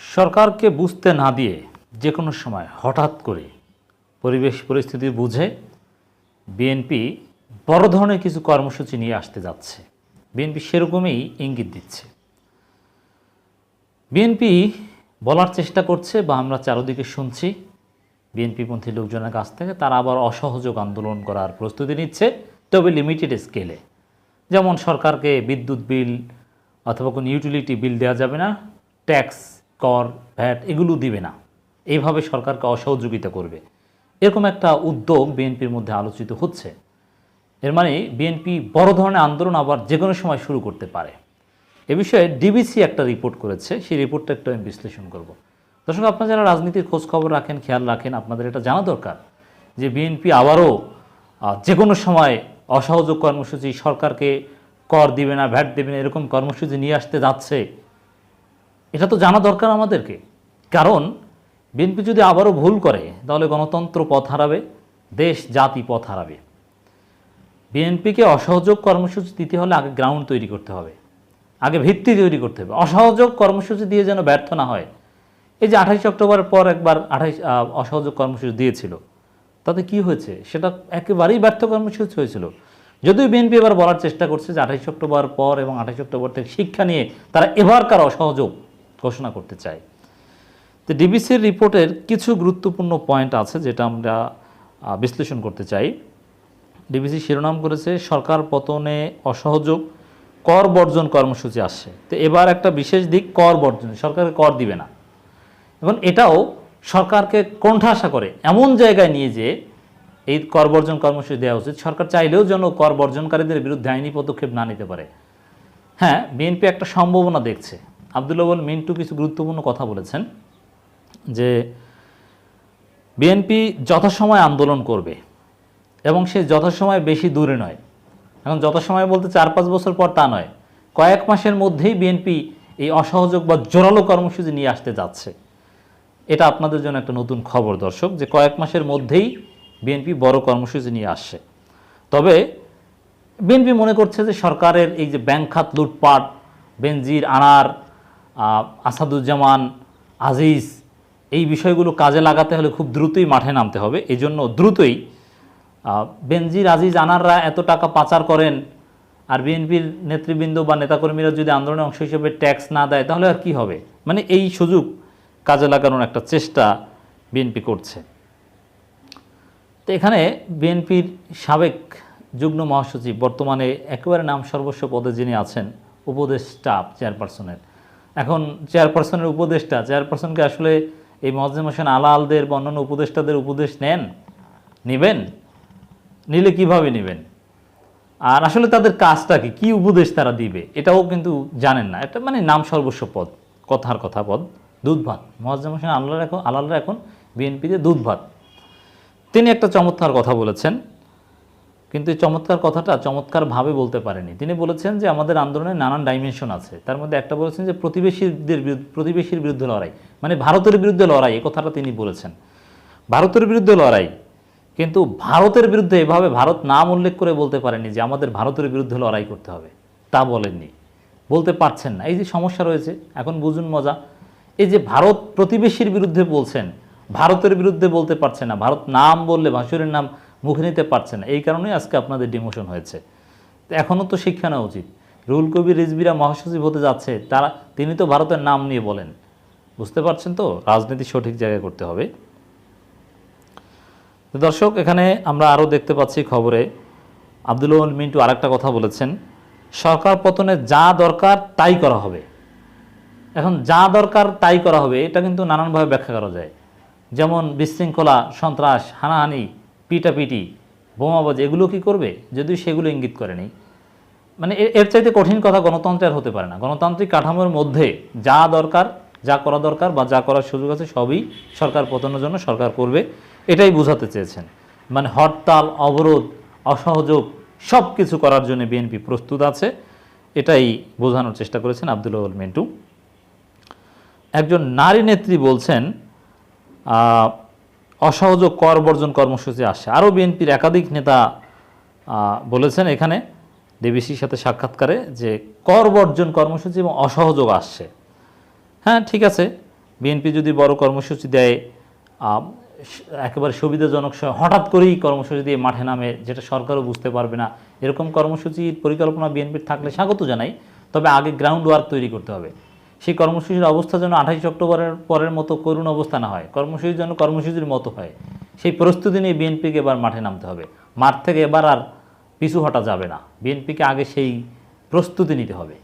সরকারকে বুঝতে না দিয়ে যে কোনো সময় হঠাৎ করে পরিবেশ পরিস্থিতি বুঝে বিএনপি বড় ধরনের কিছু কর্মসূচি নিয়ে আসতে যাচ্ছে। বিএনপি সেরকমই ইঙ্গিত দিচ্ছে। বিএনপি বলার চেষ্টা করছে বা আমরা চারদিকে শুনছি, বিএনপিপন্থী লোকজনের কাছ থেকে তারা আবার অসহযোগ আন্দোলন করার প্রস্তুতি নিচ্ছে, তবে লিমিটেড স্কেলে যেমন সরকারকে বিদ্যুৎ বিল অথবা কোনো ইউটিলিটি বিল দেওয়া যাবে না ট্যাক্স কর, ভ্যাট এগুলো দিবে না। এইভাবে সরকারকে অসহযোগিতা করবে। এরকম একটা উদ্যোগ বিএনপির মধ্যে আলোচিত হচ্ছে। এর মানে বিএনপি বড় ধরনের আন্দোলন আবার যে কোনো সময় শুরু করতে পারে। এ বিষয়ে ডিবিসি একটা রিপোর্ট করেছে। সেই রিপোর্টটা একটু আমি বিশ্লেষণ করব। দর্শক, আপনারা যারা রাজনীতির খোঁজ খবর রাখেন, খেয়াল রাখেন, আপনাদের এটা জানা দরকার যে বিএনপি আবারও যে কোনো সময় অসহযোগ কর্মসূচি সরকারকে কর দিবে না, ভ্যাট দেবে না, এরকম কর্মসূচি নিয়ে আসতে যাচ্ছে এটা তো জানা দরকার আমাদেরকে। কারণ বিএনপি যদি আবারও ভুল করে, তাহলে গণতন্ত্র পথ হারাবে, দেশ, জাতি পথ হারাবে। বিএনপিকে অসহযোগ কর্মসূচি দিতে হলে আগে গ্রাউন্ড তৈরি করতে হবে, আগে ভিত্তি তৈরি করতে হবে। অসহযোগ কর্মসূচি দিয়ে যেন ব্যর্থ না হয়। এই যে আঠাইশ অক্টোবরের পর একবার আঠাইশ অসহযোগ কর্মসূচি দিয়েছিল, তাতে কি হয়েছে? সেটা একেবারেই ব্যর্থ কর্মসূচি হয়েছিল। যদিও বিএনপি এবার বলার চেষ্টা করছে যে আঠাইশ অক্টোবর পর এবং আঠাইশ অক্টোবর থেকে শিক্ষা নিয়ে তারা এবারকার অসহযোগ ঘোষণা করতে চাই। তো ডিবিসির রিপোর্টের কিছু গুরুত্বপূর্ণ পয়েন্ট আছে যেটা আমরা বিশ্লেষণ করতে চাই। ডিবিসি শিরোনাম করেছে, সরকার পতনে অসহযোগ, কর বর্জন কর্মসূচি আসছে। তো এবার একটা বিশেষ দিক, কর বর্জন সরকারের কর দিবে না। এবং এটাও সরকারকে কোণঠাসা করে এমন জায়গায় নিয়ে যে এই কর বর্জন কর্মসূচি দেওয়া উচিত। সরকার চাইলেও যেন কর বর্জনকারীদের বিরুদ্ধে আইনি পদক্ষেপ না নিতে পারে। হ্যাঁ বিএনপি একটা সম্ভাবনা দেখছে। আবদুল্লাহ মিন্টু কিছু গুরুত্বপূর্ণ কথা বলেছেন যে বিএনপি যথাসময় আন্দোলন করবে এবং সে যথাসময় বেশি দূরে নয়। এখন যথাসময় বলতে চার পাঁচ বছর পর তা নয়। কয়েক মাসের মধ্যেই বিএনপি এই অসহযোগ বা জোরালো কর্মসূচি নিয়ে আসতে যাচ্ছে। এটা আপনাদের জন্য একটা নতুন খবর, দর্শক, যে কয়েক মাসের মধ্যেই বিএনপি বড় কর্মসূচি নিয়ে আসছে। তবে বিএনপি মনে করছে যে সরকারের এই যে ব্যাংক খাত লুটপাট, বেনজির, আনার আসাদুজ্জামান আজিজ, এই বিষয়গুলো কাজে লাগাতে হলে খুব দ্রুতই মাঠে নামতে হবে। এই জন্য দ্রুতই বেনজির আজিজ আনাররা এত টাকা পাচার করেন আর বিএনপির নেতৃবৃন্দ বা নেতাকর্মীরা যদি আন্দোলনের অংশ হিসেবে ট্যাক্স না দেয়, তাহলে আর কি হবে? মানে এই সুযোগ কাজে লাগানোর একটা চেষ্টা বিএনপি করছে। তো এখানে বিএনপির সাবেক যুগ্ম মহাসচিব, বর্তমানে একেবারে নাম সর্বস্ব পদে যিনি আছেন, উপদেষ্টা চেয়ারপারসনের এখন চেয়ারপারসনের উপদেষ্টা চেয়ারপারসনকে আসলে এই মহাজিম হোসেন আলালদের বা অন্যান্য উপদেষ্টাদের উপদেশ নেন, নেবেন? নিলে কীভাবে নেবেন? আর আসলে তাদের কাজটা কি? কী উপদেশ তারা দিবে? এটাও কিন্তু জানেন না। এটা মানে নাম সর্বস্ব পদ, কথার কথা পদ দুধ ভাত মহাজিম হোসেন আল্লাহর এখন আলালরা এখন বিএনপিতে দুধ ভাত তিনি একটা চমৎকার কথা বলেছেন। কিন্তু এই চমৎকার কথাটা চমৎকারভাবে বলতে পারেনি। তিনি বলেছেন যে আমাদের আন্দোলনে নানান ডাইমেনশন আছে। তার মধ্যে একটা বলেছেন যে প্রতিবেশীদের প্রতিবেশীর বিরুদ্ধে লড়াই মানে ভারতের বিরুদ্ধে লড়াই, এই কথাটা তিনি বলেছেন। ভারতের বিরুদ্ধে লড়াই, কিন্তু ভারতের বিরুদ্ধে এভাবে ভারত নাম উল্লেখ করে বলতে পারেনি যে আমাদের ভারতের বিরুদ্ধে লড়াই করতে হবে। তা বলেননি। বলতে পারছেন না। এই যে সমস্যা রয়েছে, এখন বুঝুন মজা। এই যে ভারত প্রতিবেশীর বিরুদ্ধে বলছেন, ভারতের বিরুদ্ধে বলতে পারছে না। ভারত নাম বললে ভাসুরের নাম মুখে নিতে পারছে না। এই কারণেই আজকে আপনাদের ডিমোশন হয়েছে। এখনও তো শিক্ষা নেওয়া উচিত। রুল কবির রিজবিরা মহাসচিব হতে যাচ্ছে, তারা, তিনি তো ভারতের নাম নিয়ে বলেন। বুঝতে পারছেন তো? রাজনীতি সঠিক জায়গায় করতে হবে। দর্শক, এখানে আমরা আরও দেখতে পাচ্ছি খবরে। আব্দুল মিন্টু আরেকটা কথা বলেছেন। সরকার পতনে যা দরকার তাই করা হবে। এখন যা দরকার তাই করা হবে, এটা কিন্তু নানানভাবে ব্যাখ্যা করা যায়। যেমন বিশৃঙ্খলা, সন্ত্রাস, হানাহানি পিটাপিটি, বোমাবাজ, এগুলো কি করবে? যদিও সেগুলো ইঙ্গিত করেনি। মানে এর- চাইতে কঠিন কথা গণতন্ত্রের হতে পারে না। গণতান্ত্রিক কাঠামোর মধ্যে যা দরকার, যা করা দরকার বা যা করার সুযোগ আছে, সবই সরকার পতনের জন্য সরকার করবে। এটাই বোঝাতে চেয়েছেন। মানে হরতাল, অবরোধ, অসহযোগ সব কিছু করার জন্য বিএনপি প্রস্তুত আছে। এটাই বোঝানোর চেষ্টা করেছেন আবদুল্লাহ মিন্টু। একজন নারী নেত্রী বলছেন অসহযোগ কর বর্জন কর্মসূচি আসছে আরও বিএনপির একাধিক নেতা বলেছেন এখানে ডিবিসির সাথে সাক্ষাৎকারে যে কর বর্জন কর্মসূচি এবং অসহযোগ আসছে। হ্যাঁ ঠিক আছে, বিএনপি যদি বড় কর্মসূচি দেয় একেবারে সুবিধাজনক সময় হঠাৎ করেই কর্মসূচি দিয়ে মাঠে নামে, যেটা সরকারও বুঝতে পারবে না, এরকম কর্মসূচির পরিকল্পনা বিএনপির থাকলে স্বাগত জানাই, তবে আগে গ্রাউন্ড ওয়ার্ক তৈরি করতে হবে। সেই কর্মসূচির অবস্থা যেন আঠাইশ অক্টোবরের পরের মতো করুণ অবস্থা না হয় কর্মসূচি যেন কর্মসূচির মতো হয়, সেই প্রস্তুতি নিয়ে বিএনপিকে এবার মাঠে নামতে হবে। মাঠ থেকে এবার আর পিছু হটা যাবে না। বিএনপিকে আগে সেই প্রস্তুতি নিতে হবে।